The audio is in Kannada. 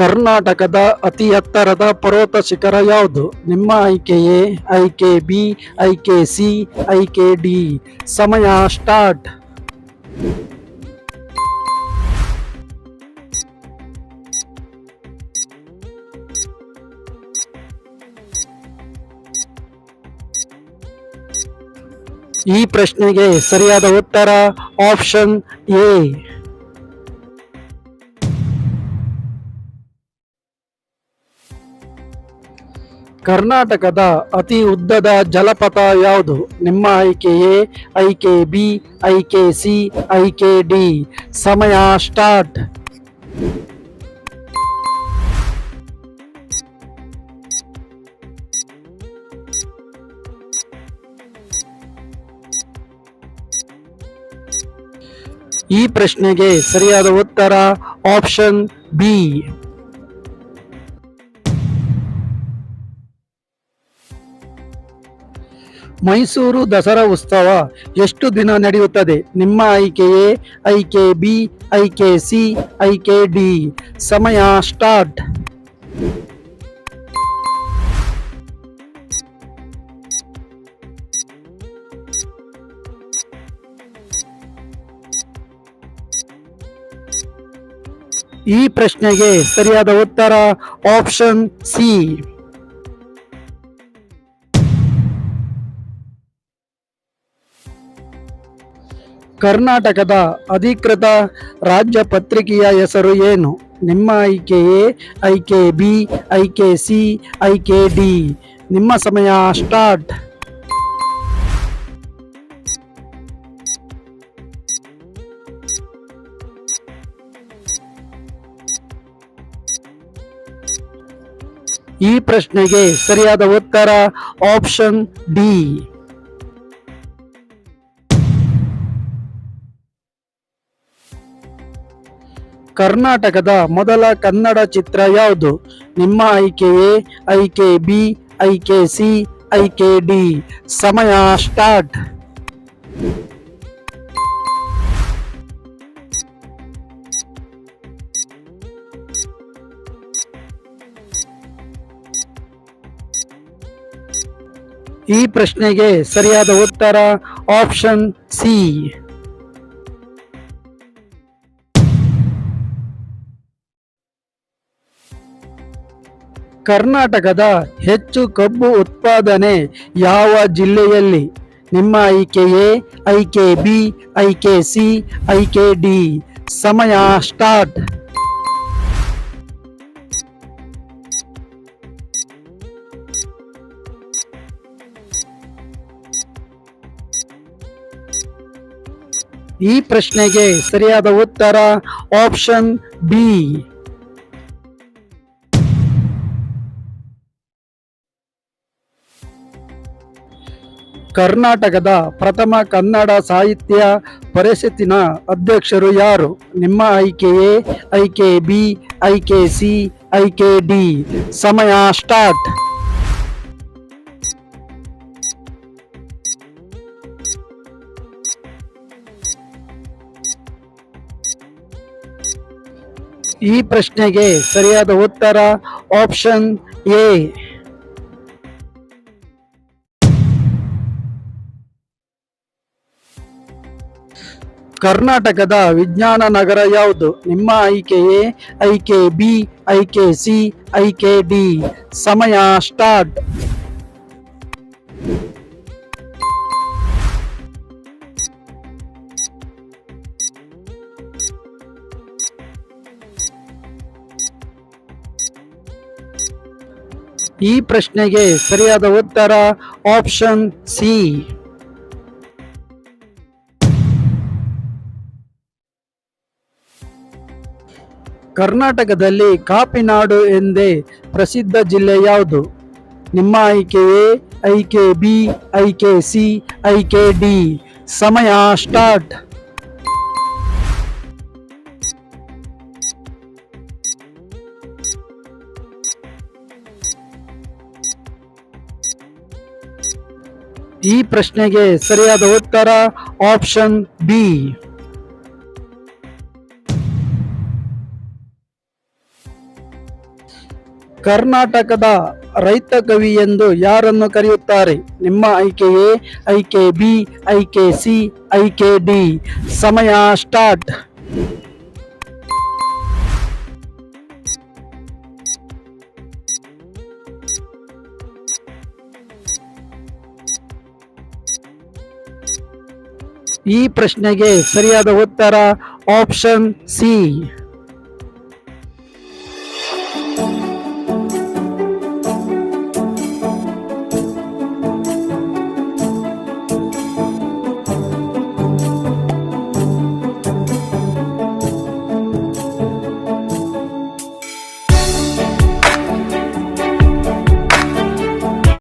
ಕರ್ನಾಟಕದ ಅತಿ ಎತ್ತರದ ಪರ್ವತ ಶಿಖರ ಯಾವುದು? ನಿಮ್ಮ ಆಯ್ಕೆ ಎ ಆಯ್ಕೆ ಬಿ ಐಕೆ ಸಿ ಐಕೆ ಡಿ. ಸಮಯ ಸ್ಟಾರ್ಟ್. ಈ ಪ್ರಶ್ನೆಗೆ ಸರಿಯಾದ ಉತ್ತರ ಆಪ್ಷನ್ ಎ. ಕರ್ನಾಟಕದ ಅತಿ ಉದ್ದದ ಜಲಪಾತ ಯಾವುದು? ನಿಮ್ಮ ಆಯ್ಕೆ ಎ ಐಕೆ ಬಿ ಐಕೆ ಸಿ ಐಕೆ ಡಿ ಸಮಯ ಸ್ಟಾರ್ಟ್. ಈ ಪ್ರಶ್ನೆಗೆ ಸರಿಯಾದ ಉತ್ತರ ಆಪ್ಷನ್ ಬಿ. ಮೈಸೂರು ದಸರಾ ಉತ್ಸವ ಎಷ್ಟು ದಿನ ನಡೆಯುತ್ತದೆ? ನಿಮ್ಮ ಆಯ್ಕೆ ಎ ಐಕೆ ಬಿ ಐಕೆ ಸಿ ಐಕೆ ಡಿ. ಸಮಯ ಸ್ಟಾರ್ಟ್. ಈ ಪ್ರಶ್ನೆಗೆ ಸರಿಯಾದ ಉತ್ತರ ಆಪ್ಷನ್ ಸಿ. ಕರ್ನಾಟಕದ ಅಧಿಕೃತ ರಾಜ್ಯ ಪತ್ರಿಕೆಯ ಹೆಸರು ಏನು? ನಿಮ್ಮ ಐಕೆ ಎ ಆಯ್ಕೆ ಬಿ ಆಯ್ಕೆ ಸಿ ಆಯ್ಕೆ ಡಿ. ನಿಮ್ಮ ಸಮಯ ಸ್ಟಾರ್ಟ್. ಈ ಪ್ರಶ್ನೆಗೆ ಸರಿಯಾದ ಉತ್ತರ ಆಪ್ಷನ್ ಡಿ. ಕರ್ನಾಟಕದ ಮೊದಲ ಕನ್ನಡ ಚಿತ್ರ ಯಾವುದು? ನಿಮ್ಮ ಆಯ್ಕೆ ಎ ಐಕೆ ಬಿ ಐಕೆ ಸಿ ಐಕೆ ಡಿ. ಸಮಯ ಸ್ಟಾರ್ಟ್. ಈ ಪ್ರಶ್ನೆಗೆ ಸರಿಯಾದ ಉತ್ತರ ಆಪ್ಷನ್ ಸಿ. ಕರ್ನಾಟಕದ ಹೆಚ್ಚು ಕಬ್ಬು ಉತ್ಪಾದನೆ ಯಾವ ಜಿಲ್ಲೆಯಲ್ಲಿ? ನಿಮ್ಮ ಆಯ್ಕೆ ಎ ಐಕೆ ಬಿ ಐಕೆ ಸಿ ಐಕೆ ಡಿ ಸಮಯ ಸ್ಟಾರ್ಟ್. ಈ ಪ್ರಶ್ನೆಗೆ ಸರಿಯಾದ ಉತ್ತರ ಆಪ್ಷನ್ ಬಿ. ಕರ್ನಾಟಕದ ಪ್ರಥಮ ಕನ್ನಡ ಸಾಹಿತ್ಯ ಪರಿಷತ್ತಿನ ಅಧ್ಯಕ್ಷರು ಯಾರು? ನಿಮ್ಮ ಆಯ್ಕೆ ಎ ಐಕೆ ಬಿ ಐಕೆ ಸಿ ಐಕೆ ಡಿ ಸಮಯ ಸ್ಟಾರ್ಟ್. ಈ ಪ್ರಶ್ನೆಗೆ ಸರಿಯಾದ ಉತ್ತರ ಆಪ್ಷನ್ ಎ. ಕರ್ನಾಟಕದ ವಿಜ್ಞಾನ ನಗರ ಯಾವುದು? ನಿಮ್ಮ ಆಯ್ಕೆ ಎ ಐಕೆ ಬಿ, ಐಕೆ ಸಿ, ಐಕೆ ಡಿ. ಸಮಯ ಸ್ಟಾರ್ಟ್. ಈ ಪ್ರಶ್ನೆಗೆ ಸರಿಯಾದ ಉತ್ತರ ಆಪ್ಷನ್ ಸಿ. ಕರ್ನಾಟಕದಲ್ಲಿ ಕಾಪಿನಾಡು ಎಂದೇ ಪ್ರಸಿದ್ಧ ಜಿಲ್ಲೆ ಯಾವುದು? ನಿಮ್ಮ ಆಯ್ಕೆ ಎ ಐಕೆ ಬಿ ಐಕೆ ಸಿ ಐಕೆ ಡಿ. ಸಮಯ ಸ್ಟಾರ್ಟ್. ಈ ಪ್ರಶ್ನೆಗೆ ಸರಿಯಾದ ಉತ್ತರ ಆಪ್ಷನ್ ಬಿ. ಕರ್ನಾಟಕದ ರೈತ ಕವಿ ಎಂದು ಯಾರನ್ನು ಕರೆಯುತ್ತಾರೆ? ನಿಮ್ಮ ಆಯ್ಕೆ ಎ ಐಕೆ ಬಿ ಐಕೆ ಸಿ ಐಕೆ ಡಿ. ಸಮಯ ಸ್ಟಾರ್ಟ್. ಈ ಪ್ರಶ್ನೆಗೆ ಸರಿಯಾದ ಉತ್ತರ ಆಪ್ಷನ್ ಸಿ.